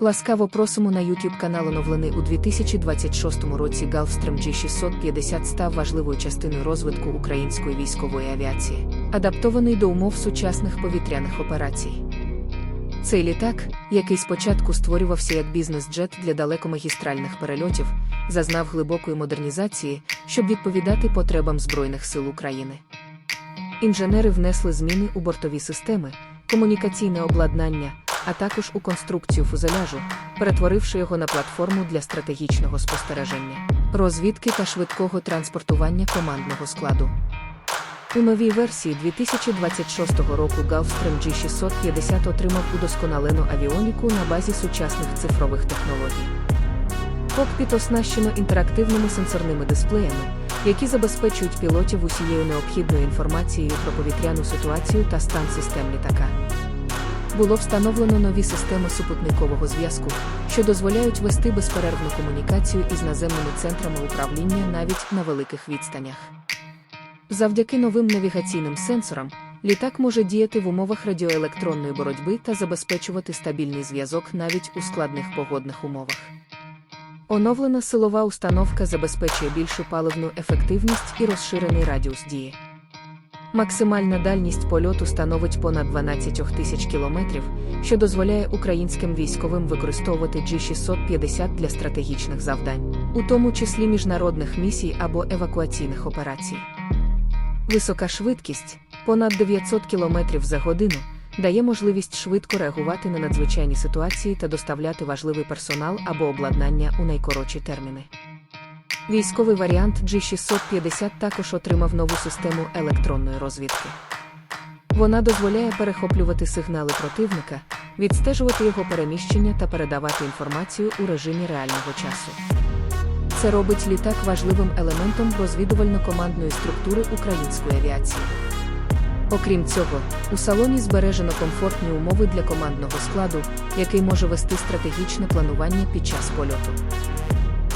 Ласкаво просимо на YouTube канал оновлений у 2026 році Gulfstream G650 став важливою частиною розвитку української військової авіації, адаптований до умов сучасних повітряних операцій. Цей літак, який спочатку створювався як бізнес-джет для далекомагістральних перельотів, зазнав глибокої модернізації, щоб відповідати потребам Збройних сил України. Інженери внесли зміни у бортові системи, комунікаційне обладнання, а також у конструкцію фузеляжу, перетворивши його на платформу для стратегічного спостереження, розвідки та швидкого транспортування командного складу. У новій версії 2026 року Gulfstream G650 отримав удосконалену авіоніку на базі сучасних цифрових технологій. Кокпіт оснащено інтерактивними сенсорними дисплеями, які забезпечують пілотів усією необхідною інформацією про повітряну ситуацію та стан систем літака. Було встановлено нові системи супутникового зв'язку, що дозволяють вести безперервну комунікацію із наземними центрами управління навіть на великих відстанях. Завдяки новим навігаційним сенсорам, літак може діяти в умовах радіоелектронної боротьби та забезпечувати стабільний зв'язок навіть у складних погодних умовах. Оновлена силова установка забезпечує більшу паливну ефективність і розширений радіус дії. Максимальна дальність польоту становить понад 12 тисяч кілометрів, що дозволяє українським військовим використовувати G650 для стратегічних завдань, у тому числі міжнародних місій або евакуаційних операцій. Висока швидкість понад 900 км за годину дає можливість швидко реагувати на надзвичайні ситуації та доставляти важливий персонал або обладнання у найкоротші терміни. Військовий варіант G650 також отримав нову систему електронної розвідки. Вона дозволяє перехоплювати сигнали противника, відстежувати його переміщення та передавати інформацію у режимі реального часу. Це робить літак важливим елементом розвідувально-командної структури української авіації. Окрім цього, у салоні збережено комфортні умови для командного складу, який може вести стратегічне планування під час польоту.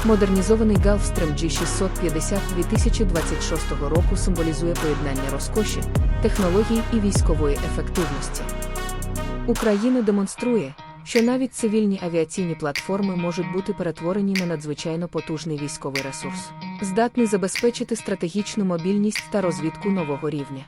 Модернізований Gulfstream G650 2026 року символізує поєднання розкоші, технологій і військової ефективності. Україна демонструє, що навіть цивільні авіаційні платформи можуть бути перетворені на надзвичайно потужний військовий ресурс, здатний забезпечити стратегічну мобільність та розвідку нового рівня.